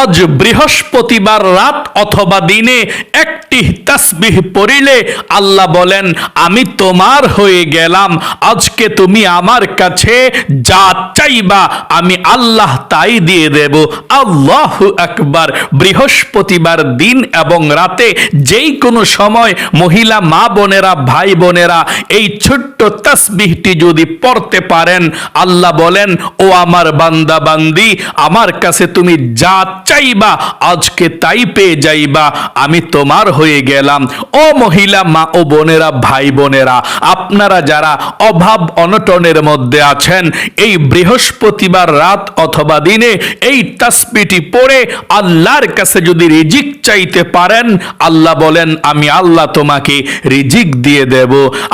আজ বৃহস্পতিবার রাত অথবা দিনে একটি তাসবিহ পড়িলে আল্লাহ বলেন, আমি তোমার হয়ে গেলাম। আজকে তুমি আমার কাছে যা চাইবা, আমি আল্লাহ তাই দিয়ে দেব। আল্লাহ আকবার। বৃহস্পতিবার দিন এবং রাতে যেই কোনো সময় মহিলা মা বোনেরা, ভাই বোনেরা এই ছোট্ট তাসবিহটি যদি পড়তে পারেন, আল্লাহ বলেন, ও আমার বান্দা বান্দি আমার কাছে তুমি যা চাইবা, আজকে তাই পেয়ে যাইবা, আমি তোমার হয়ে গেলাম। ও মহিলা, মা ও বোনেরা, ভাই বোনেরা, আপনারা যারা অভাব অনটনের মধ্যে আছেন, এই বৃহস্পতিবার রাত অথবা দিনে এই তাসবিটি পড়ে আল্লাহর কাছে যদি রিজিক চাইতে পারেন, আল্লাহ বলেন, আমি আল্লাহ তোমাকে রিজিক দিয়ে দেব।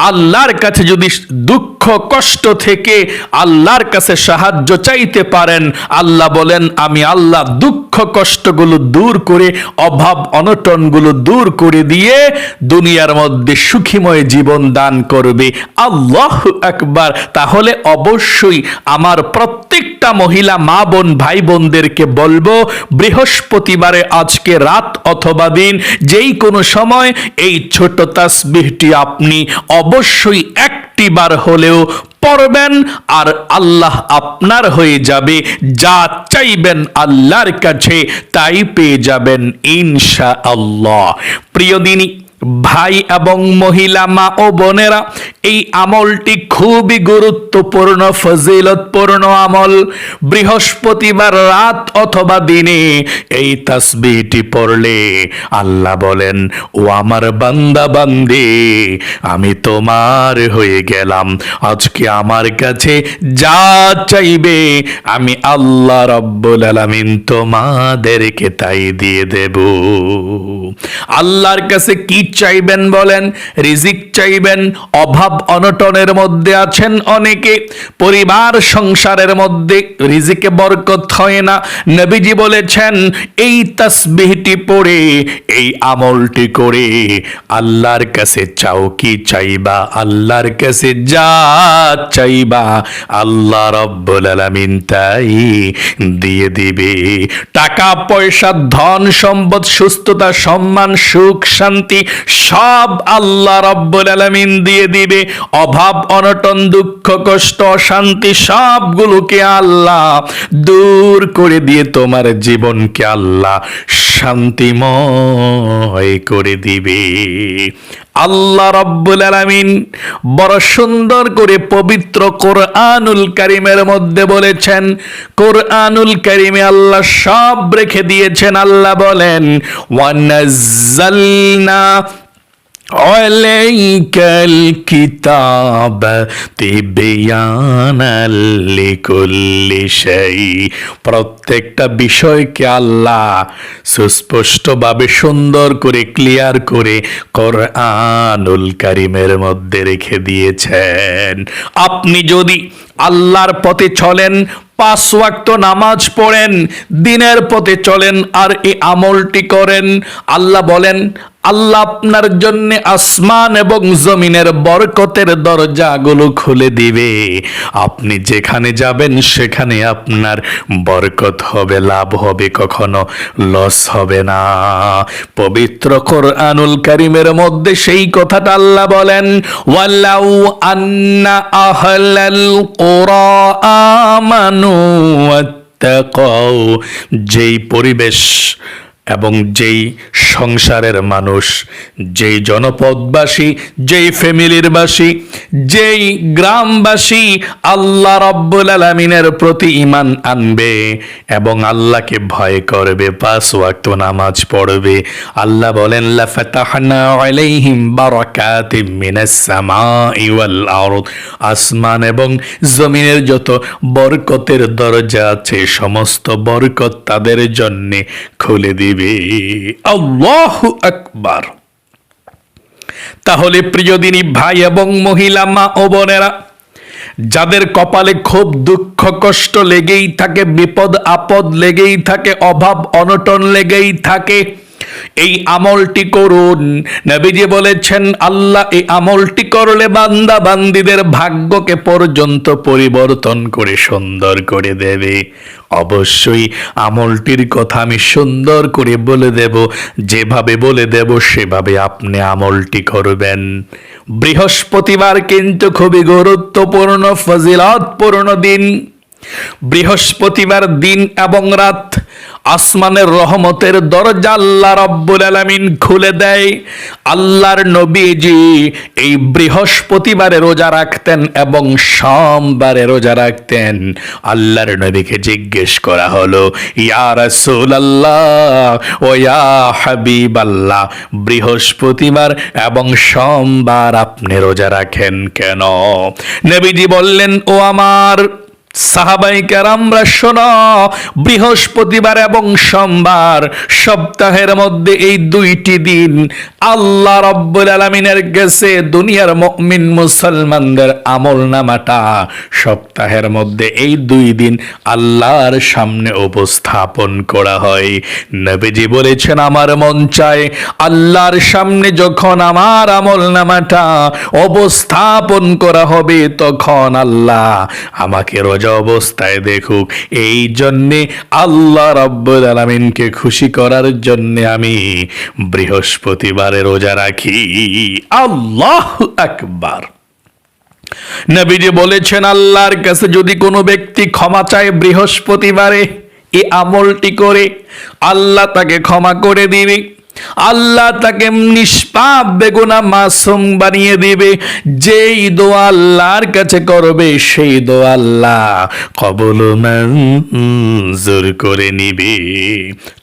আল্লাহর কাছে যদি দুঃখ, কষ্ট থেকে আল্লাহর কাছে সাহায্য চাইতে পারেন, আল্লাহ বলেন, আমি আল্লাহ দুঃখ কষ্টগুলো দূর করে, অভাব অনটনগুলো দূর করে দিয়ে দুনিয়ার মধ্যে সুখীময় জীবন দান করবে। আল্লাহ একবার তাহলে অবশ্যই আমার প্রত্যেকটা মহিলা মা বোন, ভাই বোনদেরকে বলব, বৃহস্পতিবারে আজকে রাত অথবা দিন, যেই কোনো সময় এই ছোট তাসবিহটি আপনি অবশ্যই একটি বার হলেও পড়বেন আর আল্লাহ আপনার হয়ে যাবে। যা চাইবেন আল্লাহর কাছে তাই পেয়ে যাবেন ইনশা আল্লাহ প্রিয় দিনী ভাই এবং মহিলা, মা ও বোনেরা, এই আমলটি খুবই গুরুত্বপূর্ণ, ফজিলতপূর্ণ আমল। বৃহস্পতিবার রাত অথবা দিনে এই তাসবিহটি পড়লে আল্লাহ বলেন, ও আমার বান্দা বান্দি, আমি তোমার হয়ে গেলাম। আজকে আমার কাছে যা চাইবে, আমি আল্লাহ রব্বুল আলামিন তোমাদেরকে তাই দিয়ে দেব। আল্লাহর কাছে কি চাইবেন বলেন, রিজিক চাইবেন, অভাব অনটনের মধ্যে আছেন অনেকে, পরিবার সংসারের মধ্যে রিজিকে বরকত হয় না। নবীজি বলেছেন, এই তাসবিহটি পড়ে, এই আমলটি করে, আল্লাহর কাছে চাও কি চাইবা? আল্লাহর কাছে যা চাইবা, আল্লাহ রব্বুল আলামিন তাই দিয়ে দিবে। টাকা, পয়সা, ধন সম্পদ, সুস্থতা, সম্মান, সুখ, শান্তি সব আল্লাহ রব্বুল আলমিন দিয়ে দিবে। অভাব, অনটন, দুঃখ, কষ্ট, অশান্তি, সবগুলোকে আল্লাহ দূর করে দিয়ে তোমার জীবনকে আল্লাহ শান্তিময় করে দিবে। আল্লাহ রব্বুল আলামিন বড় সুন্দর করে পবিত্র কোরআনুল কারিমের মধ্যে বলেছেন, কোরআনুল কারিমে আল্লাহ সব রেখে দিয়েছেন। আল্লাহ বলেন ওয়ানাজ্জালনা عليك الكتاب تبيانا لكل شيء প্রত্যেকটা বিষয়কে আল্লাহ সুস্পষ্টভাবে সুন্দর করে ক্লিয়ার করে কোরআনুল কারিমের মধ্যে রেখে দিয়েছেন আপনি যদি আল্লাহর পথে চলেন, পাঁচ ওয়াক্ত নামাজ পড়েন, দিনের পথে চলেন আর এই আমলটি করেন। আল্লাহ বলেন, আল্লাহ আপনার জন্য আসমান এবং জমিনের বরকতের দরজাগুলো খুলে দিবে। আপনি যেখানে যাবেন, সেখানে আপনার বরকত হবে, লাভ হবে, কখনো লস হবে না। পবিত্র কোরআনুল কারিমের মধ্যে সেই কথাটা আল্লাহ বলেন, ওয়ালাউ আন্না আহলাল কোরআ আমানু যেই পরিবেশ এবং যেই সংসারের মানুষ, যেই জনপদবাসী, যেই ফ্যামিলির বাসী, যেই গ্রামবাসী আল্লাহ রব্বুল আলমিনের প্রতি ইমান আনবে এবং আল্লাহকে ভয় করবে, পাঁচ ওয়াক্ত নামাজ পড়বে। আল্লাহ বলেন আসমান এবং জমিনের যত বরকতের দরজা আছে, সমস্ত বরকত তাদের জন্যে খুলে দিবে। আল্লাহ আকবার। তাহলে প্রিয়দিনী ভাই এবং মহিলা মা ও বোনেরা, যাদের কপালে খুব দুঃখ কষ্ট লেগেই থাকে, বিপদ আপদ লেগেই থাকে, অভাব অনটন লেগেই থাকে এই আমলটি করুন। নবীজি বলেছেন, আল্লাহ এই আমলটি করলে বান্দা বান্দিদের ভাগ্যকে পর্যন্ত পরিবর্তন করে সুন্দর করে দেবে। অবশ্যই আমলটির কথা আমি সুন্দর করে বলে দেব, যেভাবে বলে দেব সেভাবে আপনি আমলটি করবেন। বৃহস্পতিবার কিন্তু খুবই গুরুত্বপূর্ণ, ফজিলতপূর্ণ দিন। বৃহস্পতিবার দিন এবং রাত আসমানের রহমতের দরজা আল্লাহ রব্বুল আলামিন খুলে দেয়। আল্লাহর নবীজি এই বৃহস্পতিবারে রোজা রাখতেন এবং সোমবারে রোজা রাখতেন। আল্লাহর নবীকে জিজ্ঞেস করা হলো, ইয়া রাসূলুল্লাহ ও ইয়া হাবিবাল্লাহ, বৃহস্পতিবার এবং সোমবার আপনি রোজা রাখেন কেন? নবীজি বললেন, ও আমার সাহাবাই শোনো, বৃহস্পতিবার এবং সোমবার সপ্তাহের মধ্যে এই দুইটি দিন আল্লাহ রব্বুল আলমিনের গেছে দুনিয়ার মমিন মুসলমানদের আমল নামাটা সপ্তাহের মধ্যে এই দুই দিন আল্লাহর সামনে উপস্থাপন করা হয়। নবীজি বলেছেন, আমার মন চায় আল্লাহর সামনে যখন আমার আমল নামাটা উপস্থাপন করা হবে, তখন আল্লাহ আমাকে রোজা অবস্থায় দেখুক। এই জন্যে আল্লাহ রব্বুল আলমিনকে খুশি করার জন্যে আমি বৃহস্পতিবারে রোজা রাখি। আল্লাহ আকবার। নবীজি বলেছেন, আল্লাহর কাছে যদি কোনো ব্যক্তি ক্ষমা চায় বৃহস্পতিবারে, এই আমলটি করে, আল্লাহ তাকে ক্ষমা করে দিবে। আল্লাহ তাকে নিষ্পাপ বেগুনা মাসুম বানিয়ে দিবে। যেই দোয়া আল্লাহর কাছে করবে, সেই দোয়া আল্লাহ কবল মঞ্জুর করে নিবে।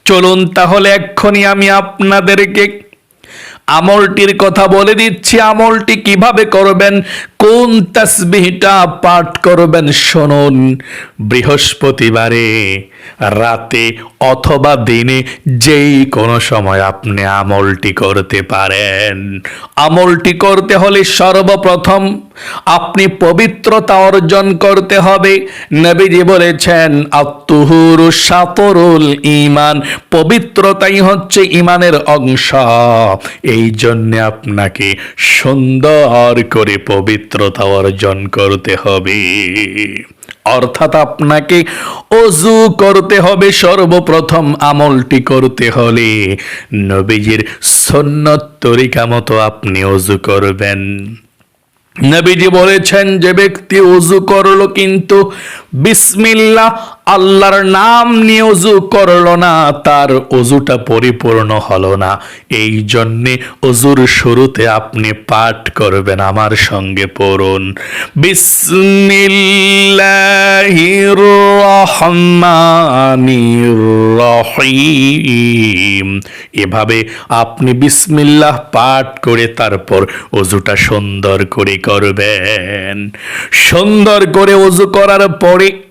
চলুন তাহলে এক্ষুনি আমি আপনাদেরকে আমলটির কথা বলে দিচ্ছি, আমলটি কীভাবে করবেন, কোন তাসবিহটা পাঠ করবেন শুনুন। বৃহস্পতিবারে, রাতে অথবা দিনে যেই কোনো সময় আপনি আমলটি করতে পারেন। আমলটি করতে হলে সর্বপ্রথম আপনি পবিত্রতা অর্জন করতে হবে। নবীজি বলেছেন আত্মহুর সাতরুল ইমান পবিত্রতাই হচ্ছে ইমানের অংশ। এই জন্য আপনাকে সুন্দর করে পবিত্রতা অর্জন করতে হবে। অর্থাৎ আপনাকে অজু করতে হবে, সর্বপ্রথম আমলটি করতে হলে। নবীজির সন্ন্যত তরিকা মতো আপনি অজু করবেন। নবীজি বলেছেন যে ব্যক্তি উজু করল কিন্তু বিসমিল্লাহ আল্লাহর নাম নিয়ে অজু করল না, তার অজুটা পরিপূর্ণ হলো না। এই জন্যে অজুর শুরুতে আপনি পাঠ করবেন, আমার সঙ্গে পড়ুন। রহিম। এভাবে আপনি বিসমিল্লাহ পাঠ করে তারপর অজুটা সুন্দর করে করবেন। সুন্দর করে অজু করার পরে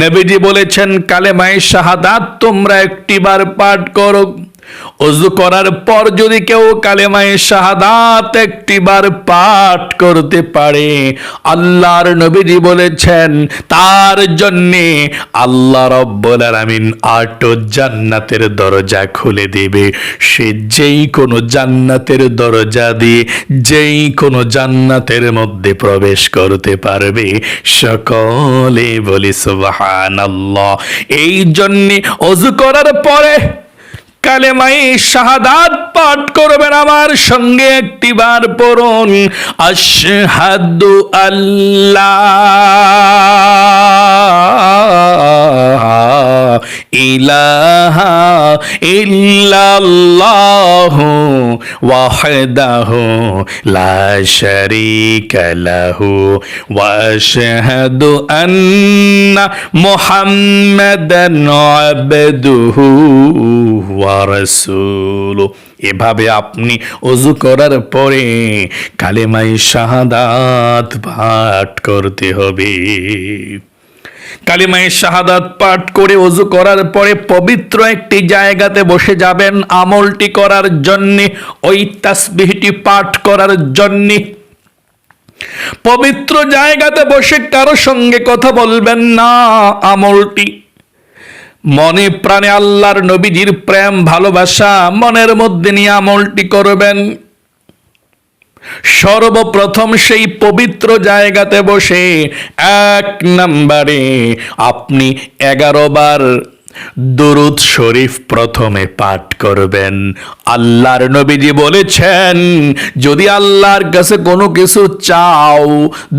নবীজি বলেছেন কালেমায় শাহাদাত তোমরা একটিবার পাঠ করো। অজু করার পর যদি কেউ কালেমায় শাহাদাত একটিবার পাঠ করতে পারে, আল্লাহর নবীজি বলেছেন, তার জন্যে আল্লাহ রব্বুল আলামিন আট জান্নাতের দরজা খুলে দেবে। সে যেই কোনো জান্নাতের দরজা দিয়ে যেই কোনো জান্নাতের মধ্যে প্রবেশ করতে পারবে। সকলে বলি সুবহানাল্লাহ। এই জন্যে অজু করার পরে কালেমাই শাহাদাত পাঠ করবেন আমার সঙ্গে একটিবার পড়ুন আশহাদু আল্লাহ। ইলাহা ইল্লাল্লাহু ওয়াহদাহু লা শারীকা লাহু ওয়া আশহাদু আন্না মুহাম্মাদান আবদুহু ওয়া রাসূলুহু এভাবে আপনি অজু করার পরে কালেমাই শাহাদাত পাঠ করতে হবে। কালিমায় শাহাদাত পাঠ করে অজু করার পরে পবিত্র একটি জায়গাতে বসে যাবেন আমলটি করার জন্যে, ওই তাসবিহটি পাঠ করার জন্যে। পবিত্র জায়গাতে বসে কারও সঙ্গে কথা বলবেন না আমলটি। মনে প্রাণে আল্লাহর নবীজির প্রেম, ভালোবাসা, মনের মধ্যে নিয়ে আমলটি করবেন। সর্বপ্রথম সেই পবিত্র জায়গাতে বসে এক নম্বরে আপনি এগারো বার দরুদ শরীফ প্রথমে পাঠ করবেন। আল্লাহর নবীজি বলেছেন, যদি আল্লাহর কাছে কোনো কিছু চাও,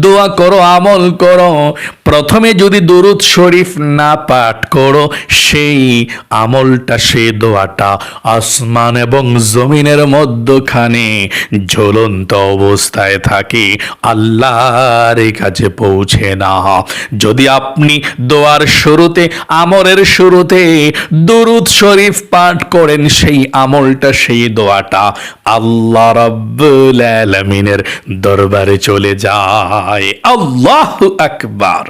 দোয়া করো, আমল করো, প্রথমে যদি দরুদ শরীফ না পাঠ করো, সেই আমলটা সেই দোয়াটা আসমান এবং জমিনের মধ্যখানে ঝুলন্ত অবস্থায় থাকে, আল্লাহর কাছে পৌঁছে না যদি আপনি দোয়ার শুরুতে আমলের শুরুতে দরুদ শরীফ পাঠ করেন সেই আমলটা, সেই দোয়াটা। আল্লাহ রাব্বুল আলামিনের দরবারে চলে যায়। আল্লাহ আকবার।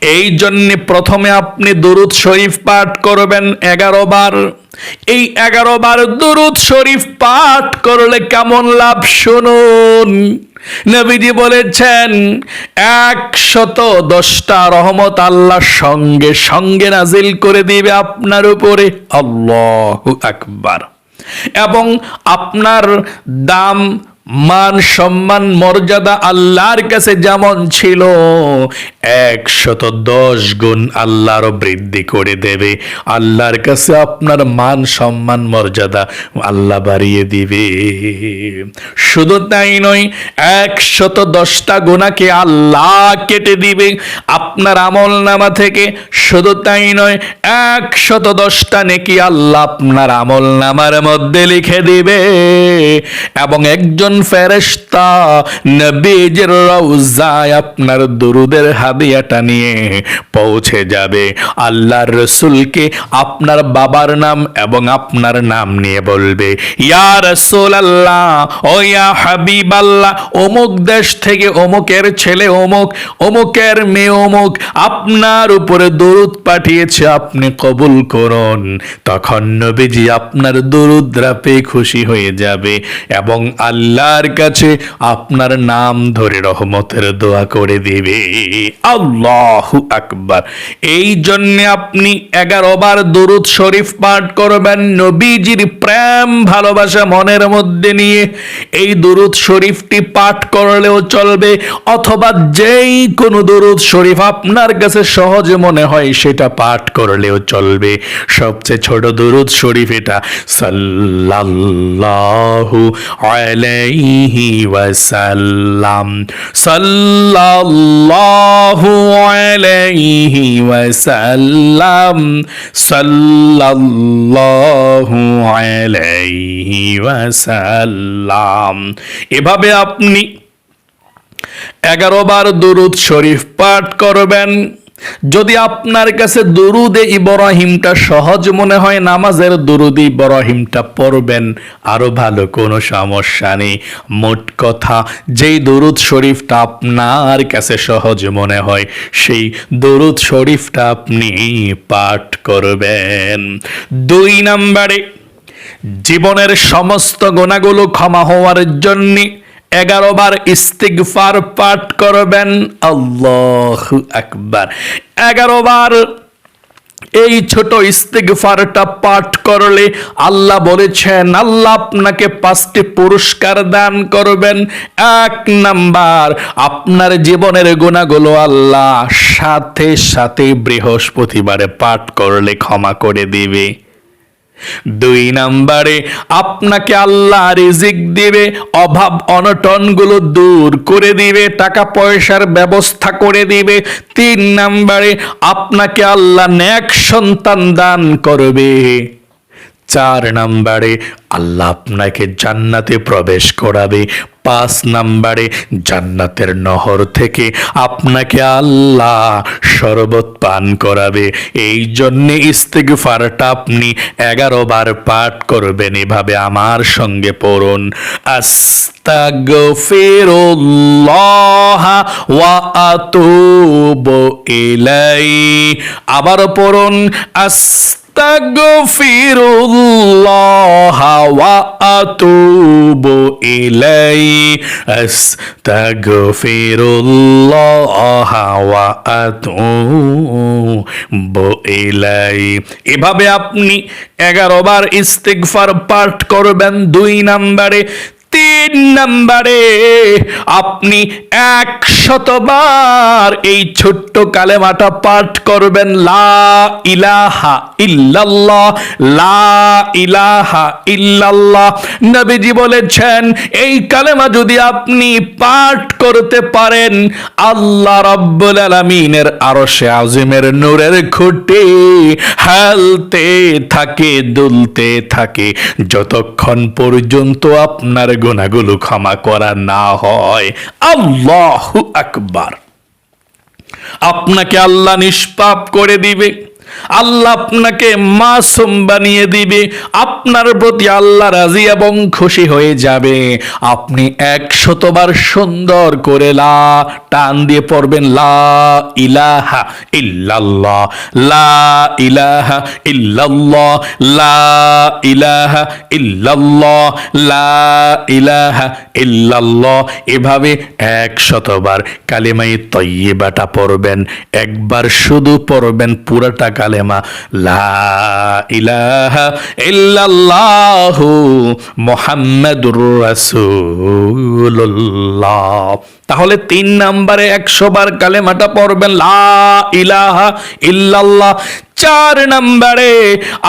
এই জন্যে প্রথমে আপনি দরুদ শরীফ পাঠ করবেন এগারো বার। এই এগারো বার দরুদ শরীফ পাঠ করলে কেমন লাভ শুনুন। নবীজি বলেছেন, একশত দশটা রহমত আল্লাহ সঙ্গে সঙ্গে নাজিল করে দিবে আপনার উপরে। আল্লাহ আকবার। এবং আপনার দাম, মান, সম্মান, মর্যাদা আল্লাহর কাছে যেমন ছিল একশত দশ গুণ আল্লাহর বৃদ্ধি করে দেবে। আল্লাহর কাছে আপনার মান, সম্মান, মর্যাদা আল্লাহ বাড়িয়ে দিবে। শুধু তাই নয় একশত দশটা গুণাকে আল্লাহ কেটে দিবে। আপনার আমল নামা থেকে শুধু তাই নয় একশত দশটা নেকি আল্লাহ আপনার আমল নামার মধ্যে লিখে দিবে। এবং একজন ফেরেশতা নবীজির রওজায় আপনার দুরুদের হাদিয়াটা নিয়ে পৌঁছে যাবে। আল্লাহর রসুলকে আপনার বাবার নাম এবং আপনার নাম নিয়ে বলবে, ইয়া রসুল আল্লাহ ও ইয়া হাবিব আল্লাহ অমুক দেশ থেকে অমুকের ছেলে অমুক, অমুকের মেয়ে অমুক, আপনার উপরে দরুদ পাঠিয়েছে, আপনি কবুল করুন। তখন নবীজি আপনার দরুদ্রা পেয়ে খুশি হয়ে যাবে এবং আল্লাহর কাছে আপনার নাম ধরে রহমতের দোয়া করে দিবে। আল্লাহু আকবার। এই জন্যে আপনি বার দরুদ শরীফ পাঠ করবেন, নবীজির প্রেম, ভালোবাসা মনের মধ্যে নিয়ে। এই দরুদ শরীফটি পাঠ করলেও চলবে, অথবা যেই কোনো দরুদ শরীফ আপনার কাছে সহজে মনে হয়, সেটা পাঠ করলেও চলবে। সবচেয়ে ছোট দরুদ শরীফ এটা। সাল্লাল্লাহু আলাইহি ওয়াসাল্লাম। সাল্লাল্লাহু আলাইহি ওয়াসাল্লাম সাল্লাল্লাহু আলাইহি ওয়াসাল্লাম। এভাবে আপনি এগারো বার দুরুদ শরীফ পাঠ করবেন। যদি আপনার কাছে দুরুদে ইব্রাহিমটা সহজ মনে হয়, নামাজের দুরুদ ইব্রাহিমটা পড়বেন, আরও ভালো কোনো সমস্যা নেই। মোট কথা, যেই দুরুদ শরীফটা আপনার কাছে সহজ মনে হয়, সেই দরুদ শরীফটা আপনি পাঠ করবেন। দুই নম্বরে, জীবনের সমস্ত গোনাগুলো ক্ষমা হওয়ার জন্যে এগারো বার ইস্তিগফার পাঠ করবেন, আল্লাহ আকবার। এগারো বার এই ছোট ইস্তিগফারটা পাঠ করলে আল্লাহ বলেছেন, আল্লাহ আপনাকে পাঁচটি পুরস্কার দান করবেন। এক নাম্বার, আপনার জীবনের গুণাগুলো আল্লাহ সাথে সাথে বৃহস্পতিবারে পাঠ করলে ক্ষমা করে দিবে। দুই নাম্বারে, আপনাকে আল্লাহ রিজিক দিবে, অভাব অনটনগুলো দূর করে দিবে, টাকা পয়সার ব্যবস্থা করে দিবে। তিন নাম্বারে, আপনাকে আল্লাহ ন্যাক সন্তান দান করবে। চার নাম্বারে আল্লাহ আপনাকে জান্নাতে প্রবেশ করাবে। পাঁচ নাম্বারে জান্নাতের নহর থেকে আপনাকে আল্লাহ শরবত পান করাবে। এই জন্যে ইস্তেগফারটা আপনি এগারো বার পাঠ করবেন, এভাবে আমার সঙ্গে পড়ুন। আস্তাগফিরুল্লাহ ওয়া আতুবু ইলাই আবার পড়ুন আস আস্তাগফিরুল্লাহ ওয়া আতুবু ইলাই আস্তাগফিরুল্লাহ ওয়া আতুবু ইলাই এভাবে আপনি এগারো বার ইস্তিগফার পাঠ করবেন দুই নম্বরে। তিন নম্বরে। আপনি এক শতবার এই ছোট্ট কালেমাটা পাঠ করবেন, লা ইলাহা ইল্লাল্লাহ, লা ইলাহা ইল্লাল্লাহ। নবীজি বলেছেন, এই কালেমা যদি আপনি পাঠ করতে পারেন, আল্লাহ রাব্বুল আলামিনের আরশে আজিমের নূরের খুঁটি হেলতে থাকে, দুলতে থাকে। যতক্ষণ পর্যন্ত আপনার গুণাগুলো ক্ষমা করা না হয়। আল্লাহু আকবার। আপনাকে আল্লাহ নিষ্পাপ করে দিবে। আল্লাহ আপনাকে মাসুম বানিয়ে দিবে। আপনার প্রতি আল্লাহ রাজি এবং খুশি হয়ে যাবে। আপনি একশতবার সুন্দর করে লা টান দিয়ে পড়বেন, লা ইলাহা ইল্লাল্লাহ, লা ইলাহা ইল্লাল্লাহ, লা ইলাহা ইল্লাল্লাহ, লা ইলাহা ইল্লাল্লাহ। এভাবে একশতবার কালিমাই তৈবাটা পড়বেন, একবার শুধু পড়বেন, পুরাটা কালেমা, লা ইলাহা ইল্লাল্লাহু মুহাম্মাদুর রাসূলুল্লাহ। তাহলে তিন নাম্বারে একশো বার কালেমাটা পড়বেন, লা ইলাহা ইল্লাল্লাহ। চার নম্বরে।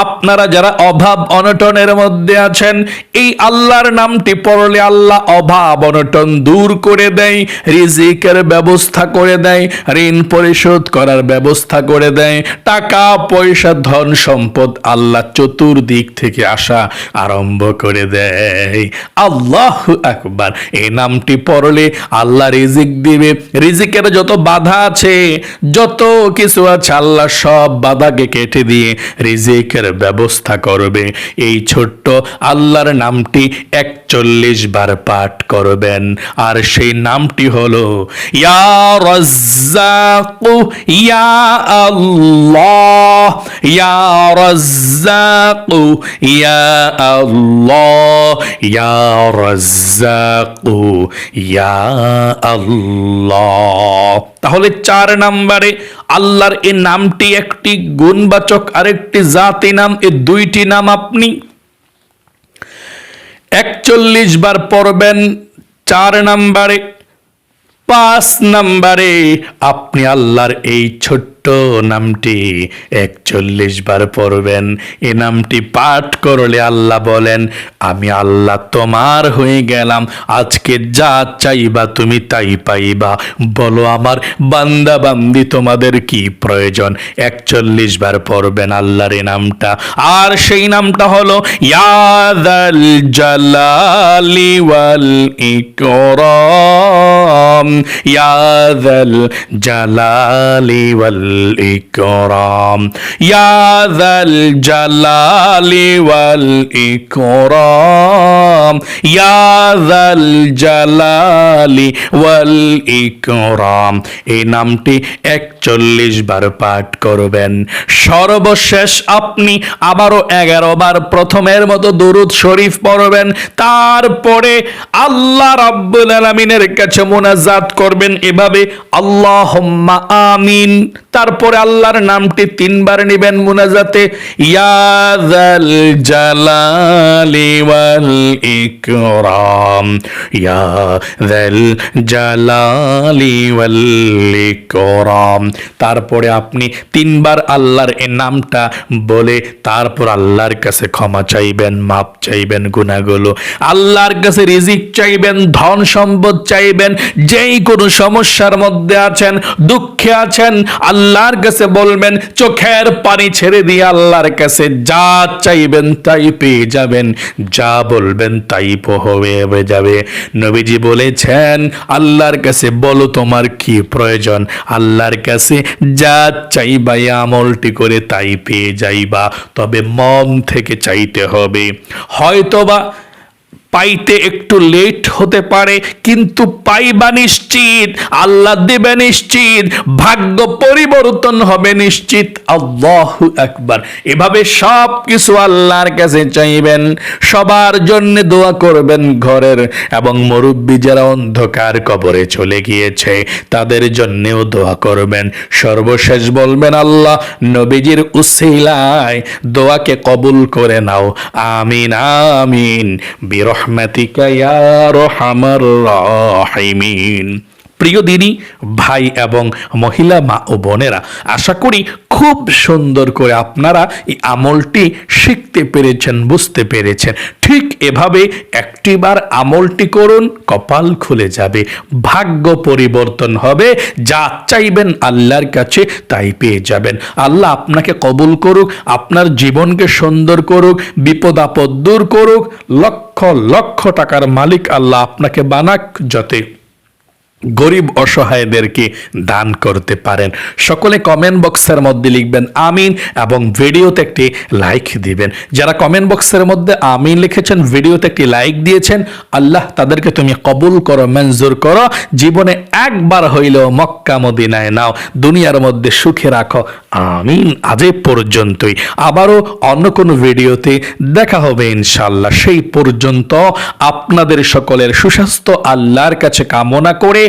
আপনারা যারা অভাব অনটনের মধ্যে আছেন, এই আল্লাহর নামটি পড়লে আল্লাহ অভাব অনটন দূর করে দেয়, রিজিকের ব্যবস্থা করে দেয়, ঋণ পরিশোধ করার ব্যবস্থা করে দেয়, টাকা, পয়সা, ধন সম্পদ আল্লাহ চতুর্দিক থেকে আসা আরম্ভ করে দেয়। আল্লাহ আকবার। এই নামটি পড়লে আল্লাহ রিজিক দিবে। রিজিকের যত বাধা আছে, যত কিছু আছে, আল্লাহ সব বাধাকে কেটে দিয়ে রিজিকের ব্যবস্থা করবে। এই ছোট্ট আল্লাহর নামটি একচল্লিশ বার পাঠ করবেন। আর সেই নামটি হলো, ইয়া রাজ্জাকু, ইয়া আল্লাহ, ইয়া রাজ্জাকু, ইয়া আল্লাহ, ইয়া রাজ্জাকু, ইয়া আল্লাহ। তাহলে চার নম্বরে আল্লাহর এই নামটি একটি গুণবাচক, আরেকটি জাতি নাম এই দুইটি নাম আপনি একচল্লিশ বার পড়বেন চার নাম্বারে পাঁচ নাম্বারে আপনি আল্লাহর এই ছোট্ট নামটি একচল্লিশ বার পড়বেন। এ নামটি পাঠ করলে আল্লাহ বলেন, আমি আল্লাহ তোমার হয়ে গেলাম। আজকে যা চাইবা তুমি তাই পাইবা। বলো আমার বান্দা বান্দি তোমাদের কি প্রয়োজন? একচল্লিশ বার পড়বেন আল্লাহর এই নামটা। আর সেই নামটা হলো ইয়াদাল জালালি ওয়াল ইকরাম। ইয়াদাল জালালি ওয়াল ইকরাম ইয়াদাল জালালি ওয়াল ইকরাম ইয়াদাল জালালি ওয়াল ইকরাম এই নামটি একচল্লিশ বার পাঠ করবেন। সর্বশেষ আপনি আবারও এগারো বার প্রথমের মতো দরুদ শরীফ পড়বেন। তারপরে আল্লাহ রাব্বুল আলামিনের কাছে মোনাজাত করবেন। এভাবে আল্লাহুম্মা আমিন। তারপরে আল্লাহর নামটি তিনবার নেবেন মুনাজাতে। ইয়াদাল জালালি ওয়াল ইকরাম। ইয়াদাল জালালি ওয়াল ইকরাম। তারপরে আপনি তিনবার আল্লাহর এই নামটা বলে তারপর আল্লাহর কাছে ক্ষমা চাইবেন মাপ চাইবেন গুনাহগুলো। আল্লাহর কাছে রিজিক চাইবেন, ধন সম্পদ চাইবেন, যেই কোনো সমস্যার মধ্যে আছেন, দুঃখে আছেন আল্লাহর কাছে বলবেন, চোখের পানি ছেড়ে দিয়ে আল্লাহর কাছে যা চাইবেন তাই পেয়ে যাবেন, যা বলবেন তাই হয়ে যাবে। নবীজি বলেছেন, আল্লাহর কাছে বলো তোমার কি প্রয়োজন? আল্লাহর কাছে যা চাইবা আমলটি করে তাই পেয়ে যাইবা, তবে মন থেকে চাইতে হবে। হয়তোবা পাইতে একটু লেট হতে পারে, কিন্তু পাইবা নিশ্চিত, আল্লাহ দেবে নিশ্চিত, ভাগ্য পরিবর্তন হবে নিশ্চিত। একবার এভাবে সব কিছু আল্লাহর কাছে চাইবেন, সবার জন্য দোয়া করবেন ঘরের, এবং মুরব্বী যারা অন্ধকার কবরে চলে গিয়েছে, তাদের জন্যেও দোয়া করবেন। সর্বশেষ বলবেন, আল্লাহ নবীজির উসিলায় দোয়াকে কবুল করে নাও। আমিন আমিন। প্রিয় দিনী ভাই এবং মহিলা মা ও বোনেরা আশা করি খুব সুন্দর করে আপনারা এই আমলটি শিখতে পেরেছেন, বুঝতে পেরেছেন। ঠিক এভাবে একটিবার আমলটি করুন, কপাল খুলে যাবে, ভাগ্য পরিবর্তন হবে, যা চাইবেন আল্লাহর কাছে তাই পেয়ে যাবেন। আল্লাহ আপনাকে কবুল করুক, আপনার জীবনকে সুন্দর করুক, বিপদ আপদ দূর করুক, লক্ষ লক্ষ টাকার মালিক আল্লাহ আপনাকে বানাক, যাতে গরিব অসহায়দেরকে দান করতে পারেন। সকলে কমেন্ট বক্সের মধ্যে লিখবেন আমিন এবং ভিডিওতে একটি লাইক দিবেন। যারা কমেন্ট বক্সের মধ্যে আমিন লিখেছেন, ভিডিওতে একটি লাইক দিয়েছেন, আল্লাহ তাদেরকে তুমি কবুল করো, মঞ্জুর করো। জীবনে একবার হইলেও মক্কা মদিনায় নাও। দুনিয়ার মধ্যে সুখে রাখো। আমিন। আজ পর্যন্তই। আবারও অন্য কোনো ভিডিওতে দেখা হবে ইনশাল্লাহ সেই পর্যন্ত আপনাদের সকলের সুস্বাস্থ্য আল্লাহর কাছে কামনা করে